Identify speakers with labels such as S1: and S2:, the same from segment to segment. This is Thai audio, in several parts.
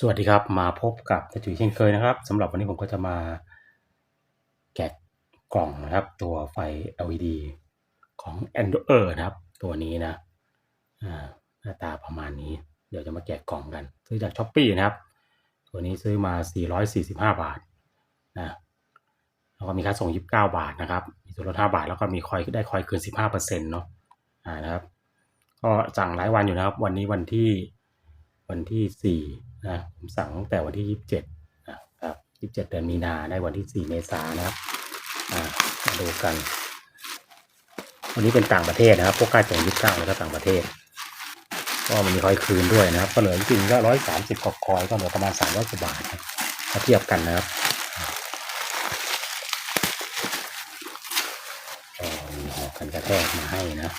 S1: สวัสดีครับ มาพบกับตะจุยเช่นเคยนะครับสำหรับวันนี้ผมก็จะมาแกะกล่องนะครับตัวไฟ LED ของ Android นะครับตัวนี้นะหน้าตาประมาณนี้ เดี๋ยวจะมาแกะกล่องกัน ซื้อจากช้อปปี้นะครับ ตัวนี้ซื้อมา 445 บาทนะแล้วก็มีค่าส่ง 29 บาทนะครับ มีส่วนลด5บาท แล้วก็มีคอยได้คอยคืน 15%เนาะอ่านะครับ ก็สั่งหลายวันอยู่นะครับ วันนี้วันที่ วันที่สี่นะผมสั่งตั้งแต่วันที่ยี่สิบเจ็ดนะครับยี่สิบเจ็ดเดือนมีนาได้วันที่สี่เมษายนนะครับมาดูกัน วันนี้เป็นต่างประเทศนะครับ พวกใกล้ส่งยี่สิบเก้าแล้วก็ต่างประเทศ ก็มันมีคอยคืนด้วยนะครับ ก็เหลือจริงก็ร้อยสามสิบกว่าคอยก็เหลือประมาณสามร้อยกว่าบาทถ้าเทียบกันนะครับก็มีห่อกันกระแทกมาให้นะ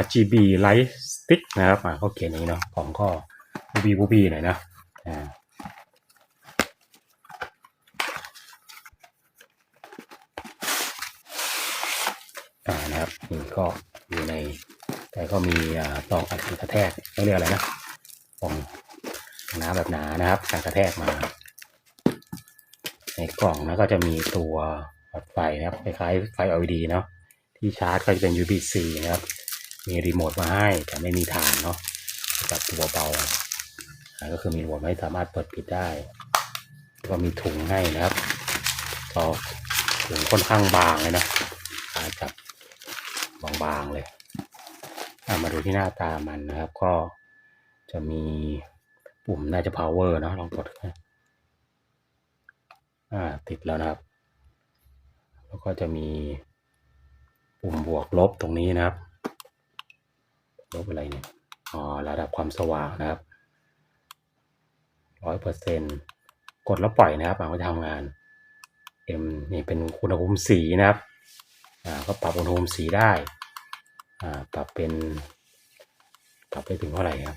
S1: RGB Light Stick นะครับอ่าเขาเขียนอย่างนี้เนาะของก็บูบีบูบีหน่อยนะอ่าอ่านะครับนี่ก็อยู่ในแต่ก็มีอ่าตองอัดกระแทกเขาเรียกอะไรนะตองหนาแบบหนานะครับการกระแทกมาในกล่องนะก็จะมีตัวหลอดไฟนะครับคล้ายๆไฟ LED เนาะที่ชาร์จก็จะเป็น USB-C นะครับ มีรีโมทมาให้แต่ไม่มีฐานเนาะจับตัวเบาก็คือมีรีโมทไม่สามารถเปิดปิดได้ก็มีถุงให้นะครับก็ถุงค่อนข้างบางเลยนะาจับบางๆเลยามาดูที่หน้าตามันนะครับ ก็จะมีปุ่มน่าจะ power เนาะลองกดนะอ่าติดแล้วนะครับ แล้วก็จะมีปุ่มบวกลบตรงนี้นะครับ ลบอะไรเนี่ยอ๋อระดับความสว่างนะครับร้อยเปอร์เซ็นกดแล้วปล่อยนะครับมันก็จะทำงาน M นี่เป็นอุณหภูมิสีนะครับอ่าก็ปรับอุณหภูมิสีได้อ่าปรับเป็นปรับไปถึงเท่าไหร่ครับ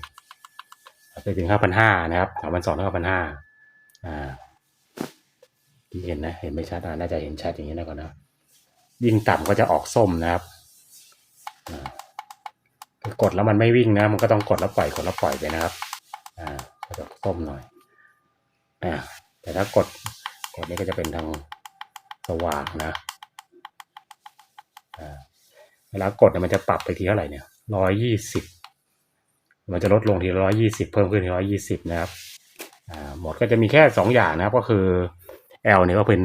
S1: ปรับไปถึงห้าพันห้านะครับสามพันสองห้าพันห้าอ่าที่เห็นนะเห็นไม่ชัดอ่าน่าจะเห็นชัดอย่างนี้นะก่อนนะยิ่งต่ำก็จะออกส้มนะครับอ่า กดแล้วมันไม่วิ่งนะ มันก็ต้องกดแล้วปล่อยกดแล้วปล่อยไปนะครับ อ่าก็จะส้มหน่อยอ่าแต่ถ้ากดกดนี้ก็จะเป็นทางสว่างนะอ่าเวลากดเนี่ยมันจะปรับไปทีเท่าไหร่เนี่ยร้อยยี่สิบมันจะลดลงทีร้อยยี่สิบเพิ่มขึ้นทีร้อยยี่สิบนะครับอ่าหมดก็จะมีแค่สองอย่างนะครับ ก็คือ L เนี่ยก็เป็น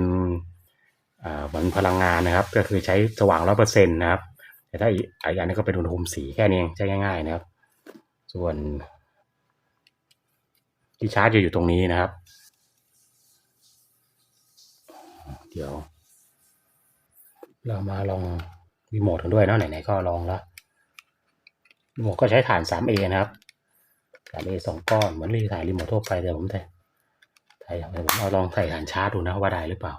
S1: อ่าเหมือนพลังงานนะครับ ก็คือใช้สว่างร้อยเปอร์เซ็นต์นะครับ แต่ถ้าอีกอันนี้ก็เป็นอุณหภูมิสีแค่นี้เองใช้ง่าย ๆ นะครับ ส่วน ที่ชาร์จจะอยู่ตรงนี้นะครับ เดี๋ยว เรามาลองรีโมทกันด้วยเนาะไหนๆก็ลองล้วรีโมทก็ใช้ฐาน 3A นะครับ 3A สองก้อนเหมือนรีถ่ายรีโมททั่วไปแต่ผมแต่ถ่ายผมเอาลองใส่ฐานชาร์จดูนะว่าได้หรือเปล่า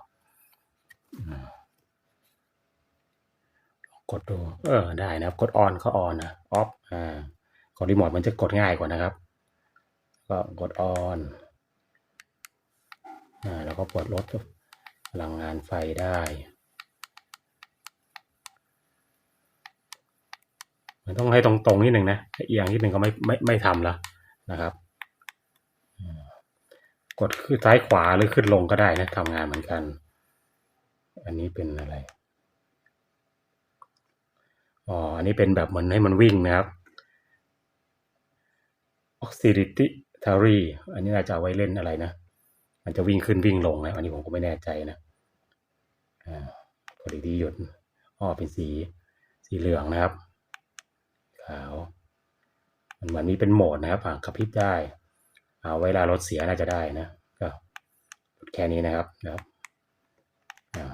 S1: กดดูเออได้นะครับ กดออนก็ออนนะออฟอ่ากดรีโมทมันจะกดง่ายกว่านะครับ ก็กดออนอ่าแล้วก็ปลดลดพลังงานไฟได้ มันต้องให้ตรงๆนิดหนึ่งนะถ้เอียงนิดหนึ่งก็ไม่ไม่ไม่ทำแล้วนะครับกดขึ้นซ้ายขวาหรือขึ้นลงก็ได้นะทำงานเหมือนกัน อันนี้เป็นอะไร อ๋อ อันนี้เป็นแบบเหมือนให้มันวิ่งนะครับ Auxiliary อันนี้น่าจะเอาไว้เล่นอะไรนะ มันจะวิ่งขึ้นวิ่งลงนะ อันนี้ผมก็ไม่แน่ใจนะอ่ากดอีกทีหยุดอ๋อเป็นสี สีเหลืองนะครับ ขาว มันเหมือนมีเป็นโหมดนะครับอ่ากระพริบได้ เอาเวลารถเสียน่าจะได้นะ ก็กดแค่นี้นะครับนะครับอ่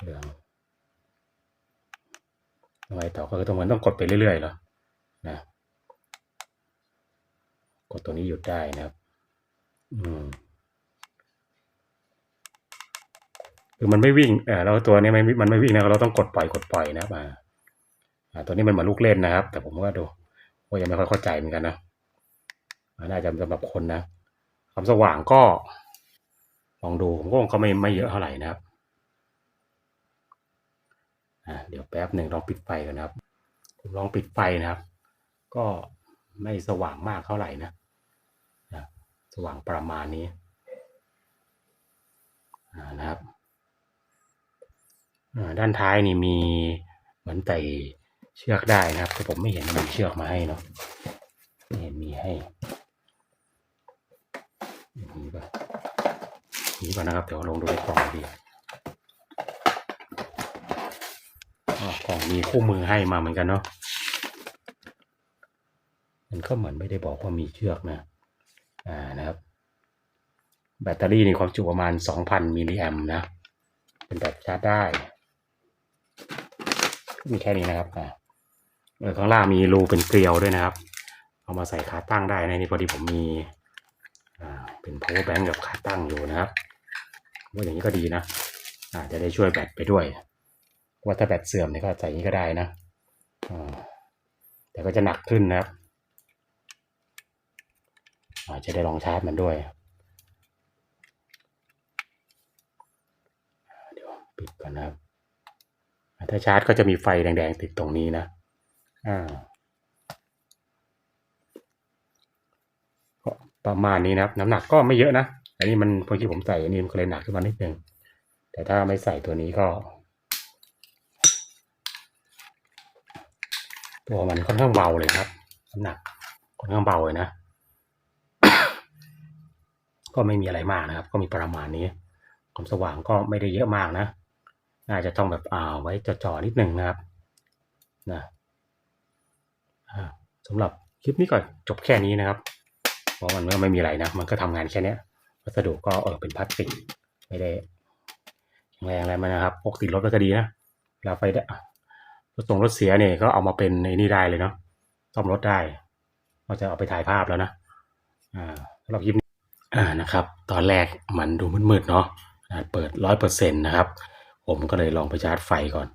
S1: เหลือง ไงต่อก็คือต้องเหมือนต้องกดไปเรื่อยๆเหรอนะกดตัวนี้หยุดได้นะครับ อืมคือมันไม่วิ่งเออแล้วตัวนี้ไม่มันไม่วิ่งนะเราต้องกดปล่อยกดปล่อยนะครับอ่าอ่าตัวนี้มันเหมือนลูกเล่นนะครับ แต่ผมก็ดูว่ายังไม่ค่อยเข้าใจเหมือนกันนะอ่าน่าจะสำหรับคนนะความสว่างก็ลองดูผมก็ก็ไม่ไม่เยอะเท่าไหร่นะครับ อ่าเดี๋ยวแป๊บหนึ่งลองปิดไฟกันนะครับ ผมลองปิดไฟนะครับ ก็ไม่สว่างมากเท่าไหร่นะนะสว่างประมาณนี้นะครับด้านท้ายนี่มีเหมือนไต่เชือกได้นะครับแต่ผมไม่เห็นมีเชือกมาให้เนาะไม่เห็นมีให้มีป่ะมีป่ะนะครับเดี๋ยวลองดูในกล่องดีอ๋อ กล่องมีคู่มือให้มาเหมือนกันเนาะมันก็เหมือนไม่ได้บอกว่ามีเชือกนะอ่านะครับ แบตเตอรี่นี่ความจุประมาณ 2,000 มิลลิแอมนะ เป็นแบบชาร์จได้ มีแค่นี้นะครับอ่าเออข้างล่างมีรูเป็นเกลียวด้วยนะครับ เอามาใส่ขาตั้งได้นะนี่พอดีผมมีอ่าเป็น power bank กับขาตั้งอยู่นะครับว่าอย่างนี้ก็ดีนะอ่าจะได้ช่วยแบตไปด้วย ว่าถ้าแบตเสื่อมเนี่ยก็ใส่นี้ก็ได้นะแต่ก็จะหนักขึ้นนะครับอาจจะได้ลองชาร์จมันด้วยเดี๋ยวปิดก่อนนะครับ ถ้าชาร์จก็จะมีไฟแดงๆติดตรงนี้นะอ่าก็ประมาณนี้นะครับ น้ำหนักก็ไม่เยอะนะอันนี้มันเมื่อกี้ผมใส่อันนี้มันก็เลยหนักขึ้นมานิดนึงแต่ถ้าไม่ใส่ตัวนี้ก็ ตัวมันค่อนข้างเบาเลยครับน้ำหนักค่อนข้างเบาเลยนะ ก็ไม่มีอะไรมากนะครับ ก็มีประมาณนี้ ความสว่างก็ไม่ได้เยอะมากนะ น่าจะต้องแบบอ่าไว้จ่อๆนิดนึงนะครับ นะสำหรับคลิปนี้ก็จบแค่นี้นะครับ เพราะมันก็ไม่มีอะไรนะ มันก็ทำงานแค่เนี้ยวัสดุก็เออเป็นพลาสติกไม่ได้แข็งแรงอะไรมานะครับพกติดรถไปก็ดีนะเวลาไฟได้ รถตรงรถเสียเนี่ยก็เอามาเป็นในนี่ได้เลยเนาะซ่อมรถได้ก็จะเอาไปถ่ายภาพแล้วนะอ่าสำหรับคลิปนี้อ่านะครับ ตอนแรกมันดูมืดๆเนาะเปิดร้อยเปอร์เซ็นต์นะครับ ผมก็เลยลองไปชาร์จไฟก่อน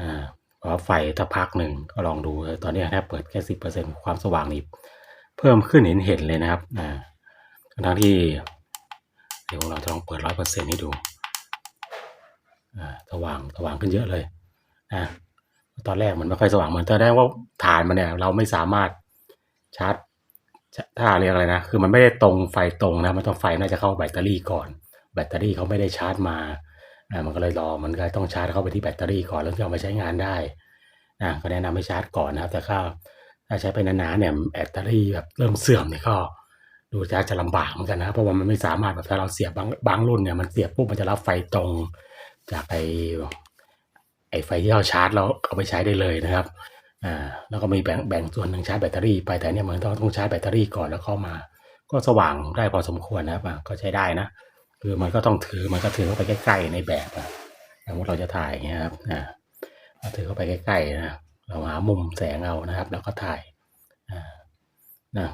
S1: อ่าพอไฟถ้าพักหนึ่งก็ลองดูเออตอนนี้ถ้าเปิดแค่สิบเปอร์เซ็นต์ความสว่างนี่เพิ่มขึ้นเห็นเห็นเลยนะครับอ่าทั้งที่ เดี๋ยวเราจะลองเปิดร้อยเปอร์เซ็นต์ให้ดูอ่าสว่างสว่างขึ้นเยอะเลยนะ ตอนแรกมันไม่ค่อยสว่างเหมือนตอนแรกว่าฐานมันเนี่ย เราไม่สามารถชาร์จถ้าเรียกอะไรนะ คือมันไม่ได้ตรงไฟตรงนะ มันต้องไฟน่าจะเข้าแบตเตอรี่ก่อน แบตเตอรี่เขาไม่ได้ชาร์จมาอ่ามันก็เลยรอ มันก็ต้องชาร์จเข้าไปที่แบตเตอรี่ก่อนแล้วถึงเอามาใช้งานได้อ่าก็แนะนำให้ชาร์จก่อนนะครับ แต่ถ้าถ้าใช้ไปนานๆเนี่ยแบตเตอรี่แบบเริ่มเสื่อมเนี่ยก็ ดูจะจะลำบากเหมือนกันนะเพราะว่ามันไม่สามารถแบบถ้าเราเสียบบางบางรุ่นเนี่ยมันเสียบปุ๊บมันจะรับไฟตรงจากไอ ไอไฟที่เราชาร์จเราเอาไปใช้ได้เลยนะครับอ่าแล้วก็มีแบ่งแบ่งส่วนหนึ่งชาร์จแบตเตอรี่ไปแต่เนี่ยมันต้องต้องชาร์จแบตเตอรี่ก่อนแล้วเข้ามา ก็สว่างได้พอสมควรนะครับอะก็ใช้ได้นะคือมันก็ต้องถือมันก็ถือเข้าไปใกล้ๆในแบบอะสมมติเราจะถ่ายอย่างเงี้ยครับอ่าเราถือเข้าไปใกล้ๆนะเราหามุมแสงเอานะครับ แล้วก็ถ่ายอ่านะ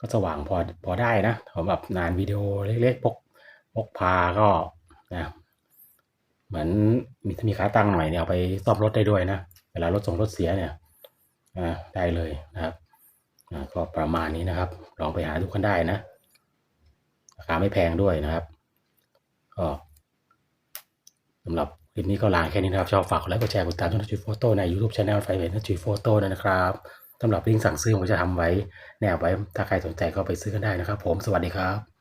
S1: ก็สว่างพอพอได้นะสำหรับงานวิดีโอเล็กๆพกพกพาก็นะ เหมือนมีมีขาตั้งหน่อยเนี่ยเอาไปซ่อมรถได้ด้วยนะเวลารถส่งรถเสียเนี่ยได้เลยนะครับก็ประมาณนี้นะครับ ลองไปหาดูกันได้นะราคาไม่แพงด้วยนะครับก็สำหรับคลิปนี้ก็ลาแค่นี้นะครับชอบฝากกดไลค์กดแชร์กดติดตามช่องนัทจีโฟโต้ใน YouTube Channel ไฟเวทนัทจีโฟโต้นะครับสำหรับลิงก์สั่งซื้อผมจะทำไว้แนบไว้ถ้าใครสนใจก็ไปซื้อกันได้นะครับ ผมสวัสดีครับ